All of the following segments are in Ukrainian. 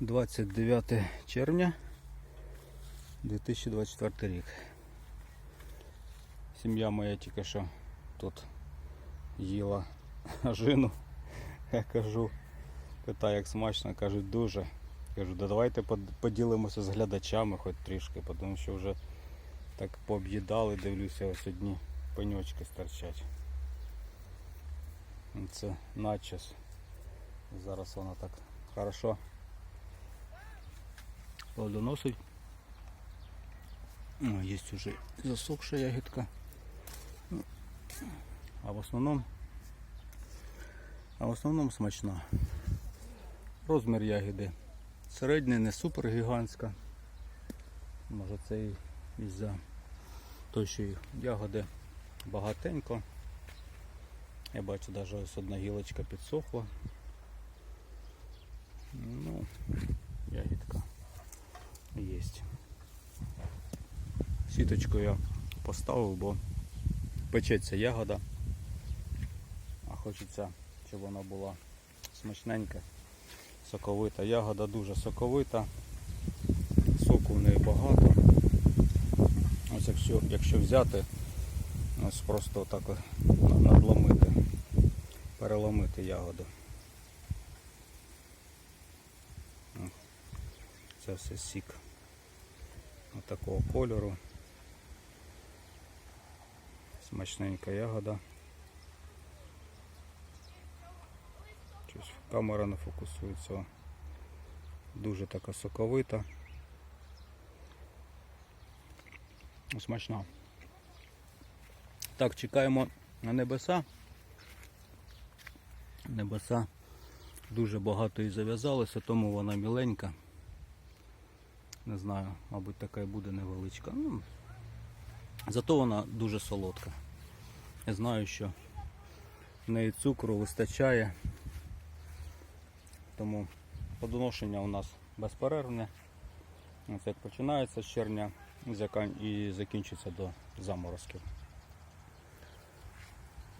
29 червня 2024 рік. Сім'я моя тільки що тут їла жину. Я кажу, питаю, як смачно, кажуть, дуже. Кажу, да давайте поділимося з глядачами хоч трішки, тому що вже так пооб'їдали, дивлюся, ось одні пеньочки стирчать. Це начос. Зараз вона так хорошо плодоносить. О, є вже засохша ягідка. Ну, А в основному а в основному смачна. Розмір ягіди середній, не супер гігантська. Може це і із-за того, що ягоди багатенько. Я бачу, навіть ось одна гілочка підсохла. Ну, ягідка є. Сіточку я поставив, бо печеться ягода. А хочеться, щоб вона була смачненька, соковита. Ягода дуже соковита, соку в неї багато. Ось якщо, якщо взяти, ось просто так надломити, переломити ягоду. Це все сік. Ось такого кольору. Смачненька ягода. Щось камера не фокусується. Дуже така соковита. Смачна. Так, чекаємо на небеса. Небеса дуже багато і зав'язалося, тому вона міленька. Не знаю, мабуть, така і буде невеличка. Ну, зато вона дуже солодка. Я знаю, що в неї цукру вистачає. Тому подоношення у нас безперервне. Ось як починається з червня і закінчиться до заморозків.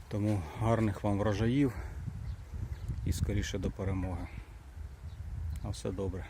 Тому гарних вам врожаїв і скоріше до перемоги. На все добре.